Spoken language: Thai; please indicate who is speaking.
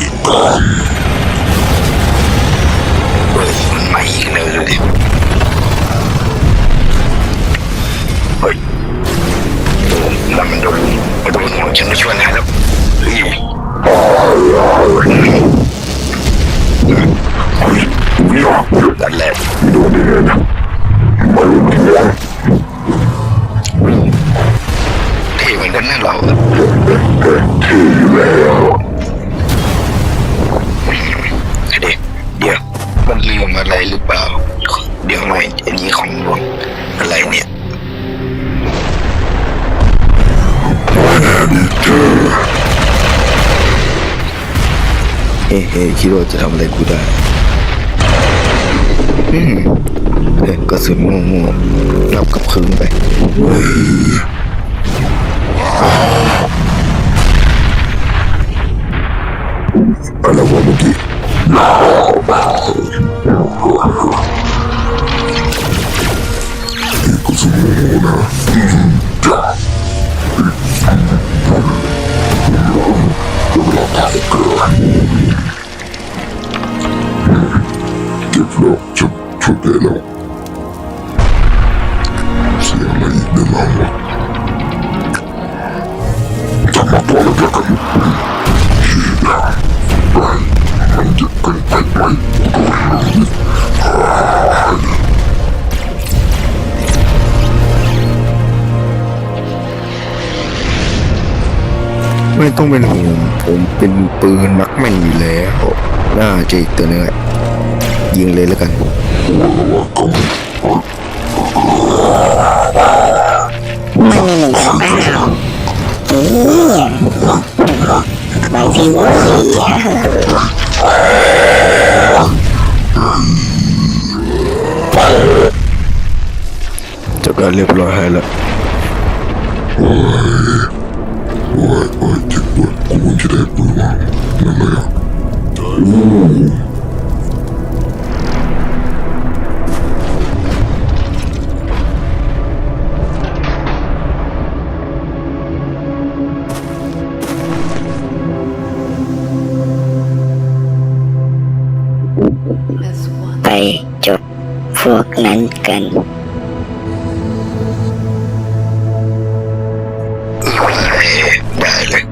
Speaker 1: เฮ้ยมันมาอีกเลยดูดิเฮ้ยนั่นมันโดนมันโดนหัวฉันม่ช่วยนายแล้วเฮ้ยนั่นแหละเท่เหมือนกันนะเราเเฮ้
Speaker 2: เฮ้คิดว่าจะทำอะไรกูได้อืมเล่นกระสุนโง่ๆนับกับคืนไป
Speaker 3: อะไรวะเมื่อกี้กูสมองนะเก็บ แล้วชุดชุดได้แล้วเสียอะไรอีกในหลังวะจะมาตัวแล้วกันเฮียไปมันจะเกินไปไหม
Speaker 2: ไม่ต้องเป็นห่วงผมเป็นปืนมักแม่นอยู่แล้ว น่าจะอีกตัวนึงอะ ยิงเลยแล้วกัน
Speaker 4: ไม่มีหนึ่งสองเปล่าเอ๊ะไปสิเว้ย
Speaker 2: จัดการเรียบร้อยให้แล้ว
Speaker 3: โอ้ยโอ้ยเจ็บปวดกูมันจะได้ปืนมานั่นเลยอะ
Speaker 4: พวกนั้นกันได้เลย